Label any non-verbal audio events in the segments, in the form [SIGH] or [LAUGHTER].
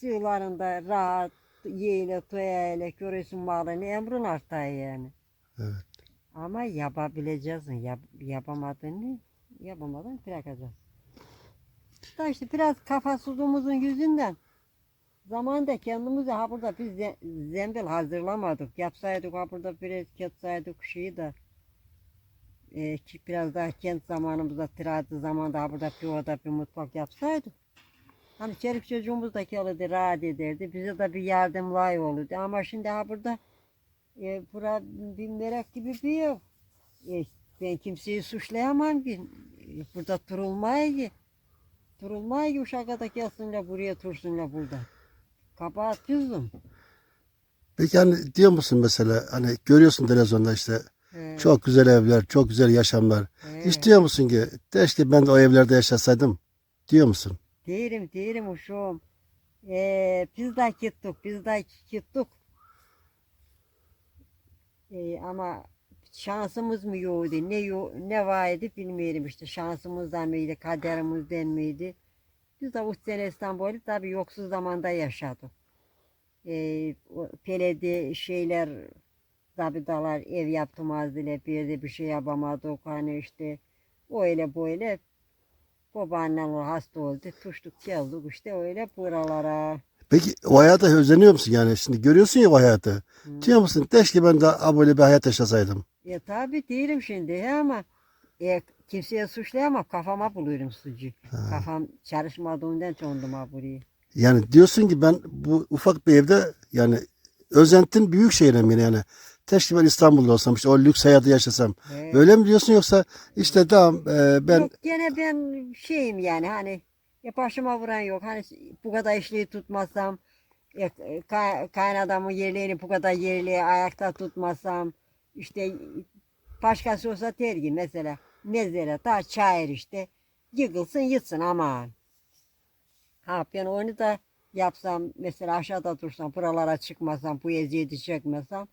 Sığlarında rahat yeyle toyayla görüyorsun malını emrin artar yani. Evet. Ama yapabileceksin. Yap, yapamadığını yapamadın bırakacaksın. Da işte biraz kafasızlığımızın yüzünden zamanda kendimize ha burada biz ze- zembil hazırlamadık. Yapsaydık ha burada biraz ketsaydık şeyi de e, ki biraz daha kent zamanımızda tirazlı zamanda ha burada bir oda bir mutfak yapsaydık. Hani çelik çocuğumuz da gelirdi rahat ederdi. Bize de bir yardım layık olurdu. Ama şimdi ha burada e, bura bir merak gibi bir yer. E, ben kimseyi suçlayamam ki. E, burada durulmaya ki. Durulmaya ki uşağa da gelsinler buraya dursunlar burada. Kabahat bizim. Peki hani diyor musun mesela hani görüyorsun televizyonda işte He, çok güzel evler, çok güzel yaşamlar. he. Hiç diyor musun ki keşke ben de o evlerde yaşasaydım diyor musun? Değilim, değilim uşum. Ee, biz de gittik, biz de gittik. Ee, ama şansımız mı yoktu, ne yo ne vardı bilmiyorum işte. Şansımızdan mıydı, kaderimizden miydi? Biz de üç sene İstanbul'u tabii yoksuz zamanda yaşadık. Ee, o peledi şeyler, zabıdalar ev yaptırmazdılar, bir de bir şey yapamadık. Hani işte öyle böyle Babaannem o hasta oldu. Tuştuk geldik işte öyle buralara. Peki o hayata özleniyor musun yani? Şimdi görüyorsun ya o hayatı. Hı. Diyor musun keşke ben de ha böyle bir hayat yaşasaydım. Ya tabi değilim şimdi he ama e, kimseye suçlayamam kafama buluyorum suçu. Kafam çalışmadığından çondum ha buraya. Yani diyorsun ki ben bu ufak bir evde yani özentin büyük şehre mi yani? Keşke ben İstanbul'da olsam işte o lüks hayatı yaşasam. He. Böyle mi diyorsun yoksa işte tamam e, ben Yok gene ben şeyim yani hani e, başıma vuran yok. Hani bu kadar işliği tutmasam e, kay, kaynadamın yerlerini bu kadar yerli ayakta tutmasam işte başkası olsa der ki mesela mezere ta çayır işte yıkılsın yıtsın aman. Ha ben onu da yapsam mesela aşağıda dursam buralara çıkmasam bu eziyeti çekmesem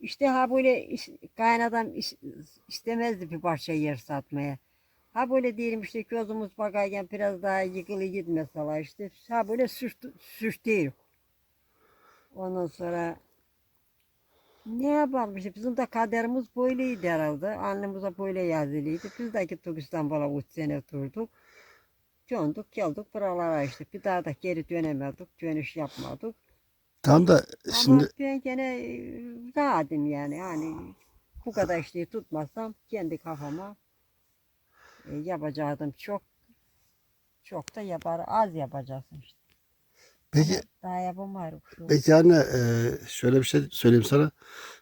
işte ha böyle is- kaynadam is- istemezdi bir parça yer satmaya. Ha böyle diyelim işte gözümüz bakarken biraz daha yıkılı git mesela işte. Ha böyle sürtü, sürtüyor. Ondan sonra ne yapalım işte bizim de kaderimiz böyleydi herhalde. Annemize böyle yazılıydı. Biz de gittik İstanbul'a 3 sene durduk. Döndük geldik buralara işte. Bir daha da geri dönemedik. Dönüş yapmadık. Tam da şimdi Ama ben gene e, rahatım yani. Yani bu kadar işliği tutmazsam kendi kafama e, yapacaktım çok. Çok da yapar. Az yapacaksın işte. peki Daha yapamıyorum. Peki anne e, şöyle bir şey söyleyeyim sana.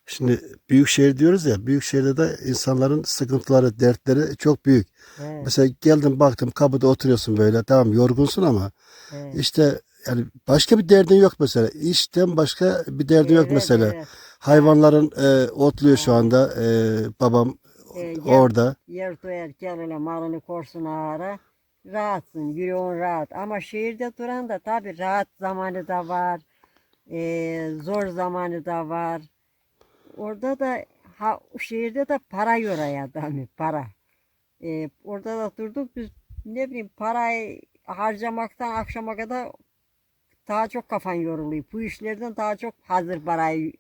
Şimdi büyük şehir diyoruz ya büyük şehirde de insanların sıkıntıları, dertleri çok büyük. Evet, Mesela geldin baktım kapıda oturuyorsun böyle tamam yorgunsun ama evet. işte yani başka bir derdin yok mesela. İşten başka bir derdin yok Evet, mesela. evet. Hayvanların e, otluyor şu anda. E, babam E, yer, orada. yer doyar gel öyle malını korsun ağara. Rahatsın, yüreğin rahat. Ama şehirde duran da tabii rahat zamanı da var. e, zor zamanı da var. Orada da ha, şehirde de para yoruyor adamı, para. E, orada da durduk biz ne bileyim parayı harcamaktan akşama kadar daha çok kafan yoruluyor. Bu işlerden daha çok hazır parayı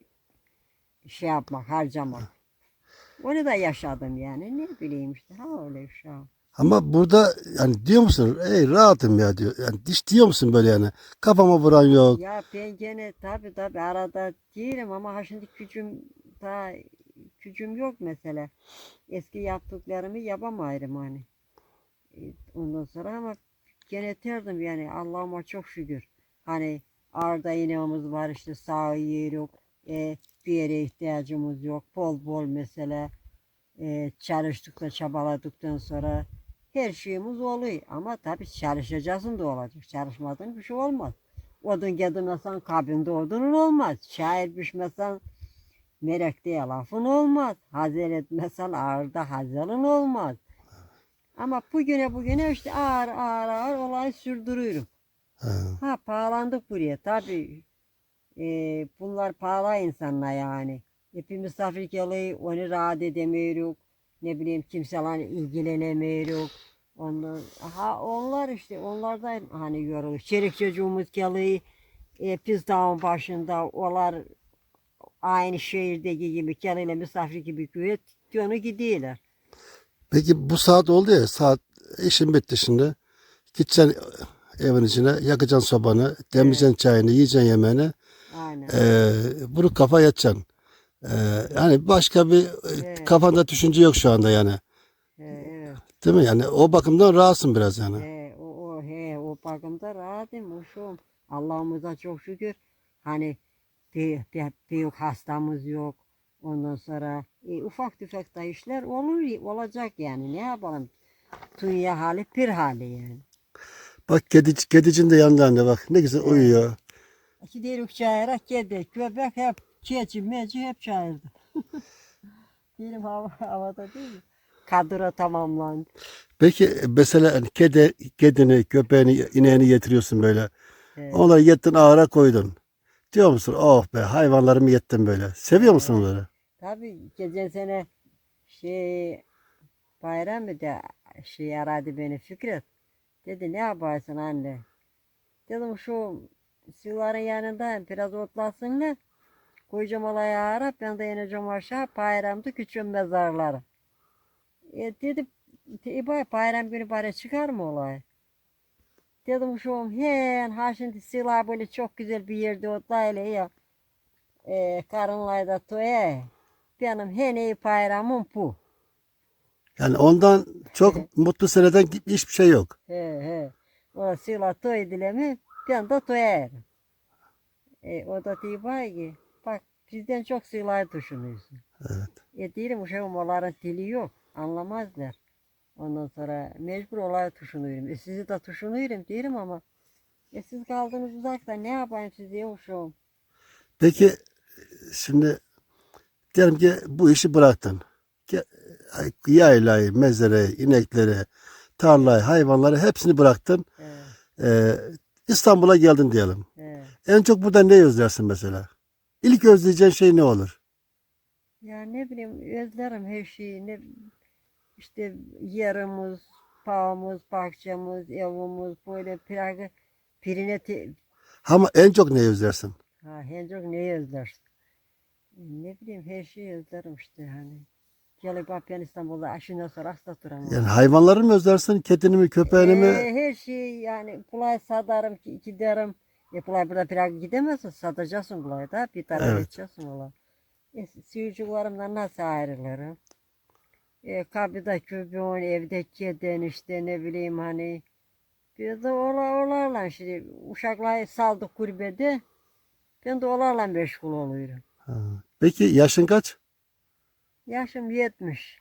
şey yapmak, harcamak. Onu da yaşadım yani. Ne bileyim işte. Ha öyle şey. Ama burada yani diyor musun? Ey rahatım ya diyor. Yani hiç diyor musun böyle yani? Kafama vuran yok. Ya ben gene tabi tabi arada değilim ama ha şimdi gücüm daha gücüm yok mesela. Eski yaptıklarımı yapamıyorum hani. E, Ondan sonra ama gene terdim yani Allah'ıma çok şükür. Hani arda ineğimiz var işte sağ yer yok. E, bir yere ihtiyacımız yok. Bol bol mesela e, çalıştıkça çabaladıktan sonra her şeyimiz oluyor. Ama tabii çalışacaksın da olacak. Çalışmadığın bir şey olmaz. Odun gedirmesen kabinde odunun olmaz. Şair pişmesen merekte lafın olmaz. Hazel etmesen ağırda hazelin olmaz. Ama bugüne bugüne işte ağır ağır ağır olayı sürdürüyorum. Ha. Ha pahalandık buraya tabii. Ee, bunlar pahalı insanlar yani. Hep misafir geliyor onu rahat edemiyoruz. Ne bileyim kimselerle ilgilenemiyoruz. Onlar, ha onlar işte onlardan hani yoruluyor. Çelik çocuğumuz geliyor. e, biz dağın başında olar aynı şehirdeki gibi kendine misafir gibi güvet onu gidiyorlar. Peki bu saat oldu ya saat işin bitti şimdi. Gideceksin evin içine yakacaksın sobanı, demleyeceksin çayını, yiyeceksin yemeğini. Aynen. Ee, bunu kafa yatacaksın. Ee, yani başka bir e, Evet. kafanda düşünce yok şu anda yani. He, evet. Değil mi? Yani o bakımdan rahatsın biraz yani. He, o, o, he, o bakımda rahatım. Uşum. Allah'ımıza çok şükür. Hani bir, bir, büyük hastamız yok. Ondan sonra e, ufak tefek de işler olur, olacak yani. Ne yapalım? Dünya hali bir hali yani. Bak kedi, kedicin de yanlarında bak ne güzel uyuyor. Gidiyoruz çayıra kedi, köpek hep keçi, meci hep çayırda. [LAUGHS] Benim hava, havada değil mi? Kadro tamamlandı. Peki mesela hani kedi, kedini, köpeğini, ineğini getiriyorsun böyle. Evet. Onları yettin ağıra koydun. Diyor musun? Oh be hayvanlarımı yettim böyle. Seviyor musun onları? Tabii geçen sene şey bayram mı da şey aradı beni Fikret. Dedi ne yaparsın anne? Dedim şu suların yanında biraz otlasınlar. Koyacağım olaya ara ben de ineceğim aşağı bayramda küçük mezarlara. E dedi "E, bay- bayram günü bari çıkar mı olay? Dedim şu hen ha şimdi silah böyle çok güzel bir yerde otlayla ya. E, karınlayda toya. Benim en iyi bayramım bu. Yani ondan çok mutlu seneden hiçbir şey yok. He he. O sila toy dilemi ben de toyarım. E, o da diyor bay ki bak bizden çok silayı düşünüyorsun. Evet. E diyelim uşağım onların dili yok. Anlamazlar. Ondan sonra mecbur olay düşünüyorum. E sizi de düşünüyorum diyelim ama e siz kaldınız uzakta ne yapayım size uşağım? Peki şimdi diyelim ki bu işi bıraktın. Ki- Yaylayı, mezere, inekleri, tarlayı, hayvanları hepsini bıraktın. He, Ee, İstanbul'a geldin diyelim. he. En çok burada ne özlersin mesela? İlk özleyeceğin şey ne olur? Ya ne bileyim özlerim her şeyi. Ne, işte yerimiz, bağımız, bahçemiz, evimiz böyle piragı pirine te, Ama en çok ne özlersin? ha, en çok neyi özlersin? Ne bileyim her şeyi özlerim işte hani. Gelip bak ben İstanbul'da aşından sonra hasta duramam. Yani hayvanları mı özlersin, kedini mi, köpeğini mi? Ee, her şey yani bulay sadarım ki giderim. E bulay burada piragı gidemezsin satacaksın bulay da bir tarafa Evet. geçeceksin bulay. E, suyucuklarımdan nasıl ayrılırım? E, kapıda köpeğin, evde kedin işte ne bileyim hani. Bir de ola, olarla şimdi uşakları saldık kurbede. Ben de olarla meşgul oluyorum. Ha. Peki yaşın kaç? Yaşım 70.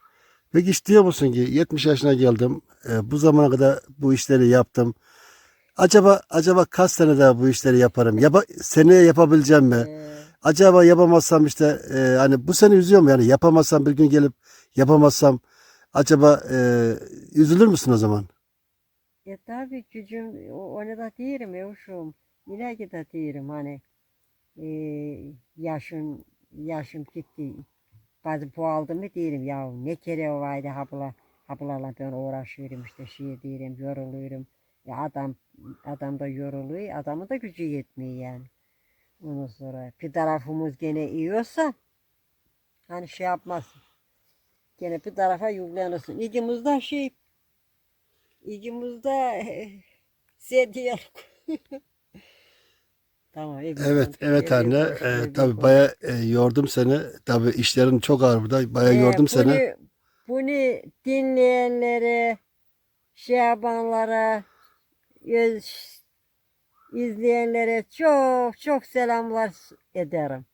Peki hiç diyor musun ki 70 yaşına geldim, e, bu zamana kadar bu işleri yaptım. Acaba acaba kaç sene daha bu işleri yaparım? Yapa, seneye yapabileceğim mi? Ee, Acaba yapamazsam işte e, hani bu seni üzüyor mu yani yapamazsam bir gün gelip yapamazsam acaba e, üzülür müsün o zaman? E tabii gücüm o- onu da diyelim yavuşum. Yine de diyelim hani e, yaşın yaşım gitti. Bazı bu aldı mı diyelim ya ne kere o vardı habla hablarla ben uğraşıyorum işte şey diyelim yoruluyorum. Ya adam adam da yoruluyor adamın da gücü yetmiyor yani. Ondan sonra bir tarafımız gene iyi olsa hani şey yapmazsın. Gene bir tarafa yüklenirsin. İkimiz de şey İkimiz de [LAUGHS] sedye [LAUGHS] Tamam. Evet, evet anne. E, tabii bayağı e, yordum seni. Tabii işlerin çok ağır burada. Bayağı Ee, yordum seni. Bunu, bunu dinleyenlere, şey yapanlara, öz- izleyenlere çok çok selamlar ederim.